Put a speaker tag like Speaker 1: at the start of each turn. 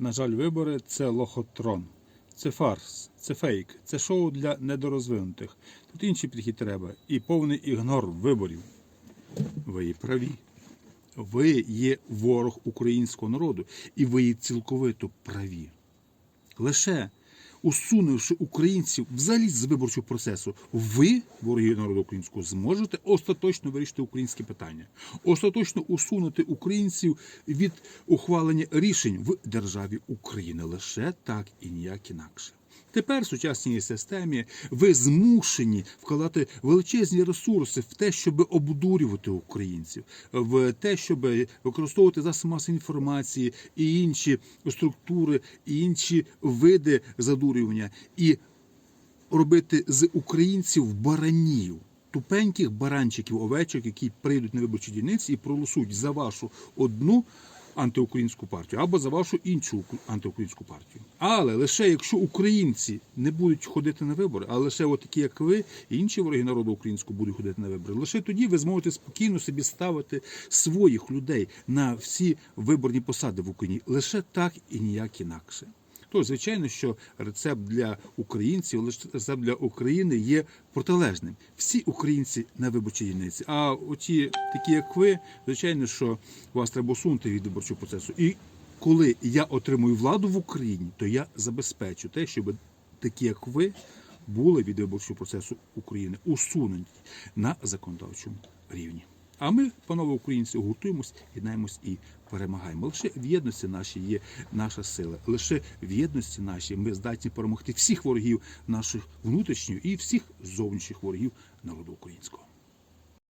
Speaker 1: На жаль, вибори це лохотрон, це фарс, це фейк, це шоу для недорозвинутих. Тут інший підхід треба і повний ігнор виборів. Ви є праві. Ви є ворог українського народу, і ви є цілковито праві. Лише усунувши українців взагалі з виборчого процесу, ви, вороги народу українського, зможете остаточно вирішити українське питання, остаточно усунути українців від ухвалення рішень в державі України. Лише так і ніяк інакше. Тепер в сучасній системі ви змушені вкладати величезні ресурси в те, щоб обдурювати українців, в те, щоб використовувати засоби масової інформації і інші структури, і інші види задурювання, і робити з українців баранів. Тупеньких баранчиків, овечок, які прийдуть на виборчі дільниці і проголосують за вашу одну антиукраїнську партію або за вашу іншу антиукраїнську партію. Але лише якщо українці не будуть ходити на вибори, а лише такі, як ви, і інші вороги народу українського будуть ходити на вибори, лише тоді ви зможете спокійно собі ставити своїх людей на всі виборні посади в Україні. Лише так і ніяк інакше. То, звичайно, що рецепт для українців, рецепт для України є протилежним. Всі українці на виборчій дільниці. А оті, такі як ви, звичайно, що вас треба усунути від виборчого процесу. І коли я отримую владу в Україні, то я забезпечу те, щоб такі, як ви, були від виборчого процесу України усунуті на законодавчому рівні. А ми, панове українці, гуртуємось, єднаємось і перемагаємо. Лише в єдності нашій є наша сила. Лише в єдності нашій ми здатні перемогти всіх ворогів наших внутрішніх і всіх зовнішніх ворогів народу українського.